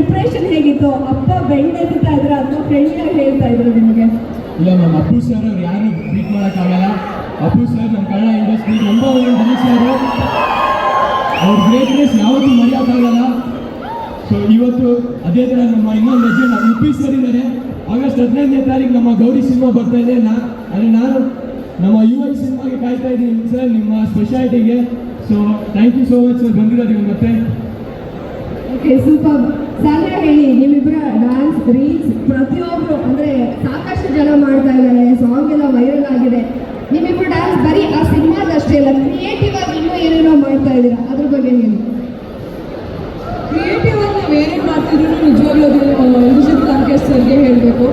Preparation ಹೇಗಿತ್ತು? ಅಪ್ಪ ಬೆಣ್ಣೆತ್ತಾ ಇದ್ರ ಅಥವಾ ಆಗಿ ಹೇಳ್ತಾ ಇದ್ರು ನಿಮಗೆ? ಇಲ್ಲ, ನಮ್ಮ ಅಪ್ಪು ಸರ್ ಅವ್ರು ಯಾರು ಬೀಟ್ ಮಾಡೋಕ್ಕಾಗಲ್ಲ ಅಪ್ಪು ಸರ್ ನಮ್ಮ Kannada industry number one dancer ಅವ್ರ. ಗ್ರೇಟ್ನೆಸ್ ಯಾವತ್ತೂ ಮರೆಯೋಕ್ಕಾಗಲ್ಲ ಸೊ ಇವತ್ತು ಅದೇ ಥರ ನಮ್ಮ ಇನ್ನೊಂದು ಲೆಜೆಂಡ್ ಉಪ್ಪಿ ಸರ್ ಇದ್ದಾರೆ ಆಗಸ್ಟ್ ಹದಿನೈದನೇ ತಾರೀಕು ನಮ್ಮ ಗೌರಿ ಸಿನಿಮಾ ಬರ್ತಾ ಇದೆ. ನಾ ಅಂದರೆ ನಾನು ನಮ್ಮ ಯು ಐ ಸಿನಿಮಾಗೆ ಕಾಯ್ತಾ ಇದ್ದೀನಿ ಸರ್ ನಿಮ್ಮ ಸ್ಪೆಷಾಲಿಟಿಗೆ so thank you so much sir ಬಂದಿರೋದಕ್ಕೆ ಮತ್ತೆ. ಸೂಪರ್ ಸಾಗರ ಹೇಳಿ. ನಿಮ್ಮಿಬ್ಬರ ಡ್ಯಾನ್ಸ್ ರೀಲ್ಸ್ ಪ್ರತಿಯೊಬ್ರು, ಅಂದ್ರೆ ಸಾಕಷ್ಟು ಜನ ಮಾಡ್ತಾ ಇದ್ದಾರೆ ಸಾಂಗ್ ಎಲ್ಲ ವೈರಲ್ ಆಗಿದೆ. ನಿಮ್ಮಿಬ್ಬರು ಡ್ಯಾನ್ಸ್ ಬರೀ ಆ ಸಿನಿಮಾದಷ್ಟೇ ಅಲ್ಲ ಕ್ರಿಯೇಟಿವ್ ಆಗಿ ಇನ್ನೂ ಏನೇನೋ ಮಾಡ್ತಾ ಇದ್ದೀರಾ? ಅದ್ರ ಬಗ್ಗೆ ಹೇಳಿ. ಕ್ರಿಯೇಟಿವ್ ಆಗಿ ನಾವು ಮಾಡ್ತಿದ್ರು ನಿಜವಾಗ್ಲೂ ಅದು ಇಂದ್ರಜಿತ್ ಲಂಕೇಶ್ ಸರ್ಗೆ ಹೇಳಬೇಕು.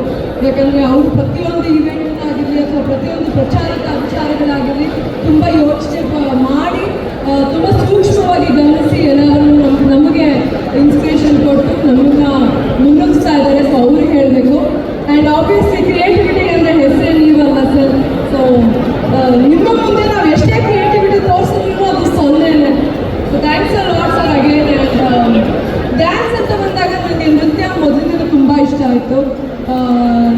ಯಾಕಂದರೆ ಅವರು ಪ್ರತಿಯೊಂದು ಇವೆಂಟ್ ಆಗಿರಲಿ ಅಥವಾ ಪ್ರತಿಯೊಂದು ಪ್ರಚಾರದ ವಿಚಾರಗಳಾಗಿರಲಿ, ತುಂಬ ಯೋಚನೆ ಮಾಡಿ ಕ್ರಿಯೇಟಿವಿಟಿ ಅಂದರೆ ಹೆಸರೇ ನೀವಲ್ಲ ಸರ್ ಸೊ ನಿಮ್ಮ ಮುಂದೆ ನಾವು ಎಷ್ಟೇ ಕ್ರಿಯೇಟಿವಿಟಿ ತೋರಿಸಿದ್ರು ಅದು ಸೊನ್ನೆನೆ. So thanks a lot sir again dance ಅಂತ ಬಂದಾಗ ನನಗೆ ನೃತ್ಯ ಮೊದಲಿನಿಂದ ತುಂಬ ಇಷ್ಟ ಆಯಿತು.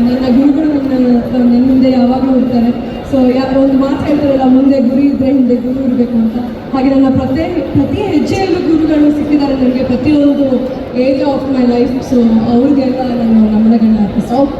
ನನ್ನ ಗುರುಗಳು ನನ್ನ ನನ್ನ ಮುಂದೆ ಯಾವಾಗಲೂ ಇರ್ತಾರೆ. ಸೊ ಯಾರು ಒಂದು ಮಾತು ಹೇಳ್ತಾರಲ್ಲ, ಮುಂದೆ ಗುರಿ ಇದ್ದರೆ ಹಿಂದೆ ಗುರು ಇರಬೇಕು ಅಂತ. ಹಾಗೆ ನನ್ನ ಪ್ರತಿ ಪ್ರತಿ ಹೆಜ್ಜೆಯಲ್ಲೂ ಗುರುಗಳು ಸಿಕ್ಕಿದ್ದಾರೆ ನನಗೆ ಪ್ರತಿಯೊಂದು area of my life so ಅವ್ರಿಗೆಲ್ಲ ನಾನು ನಮನಗಳನ್ನ ಅರ್ಪಿಸ್ತೀನಿ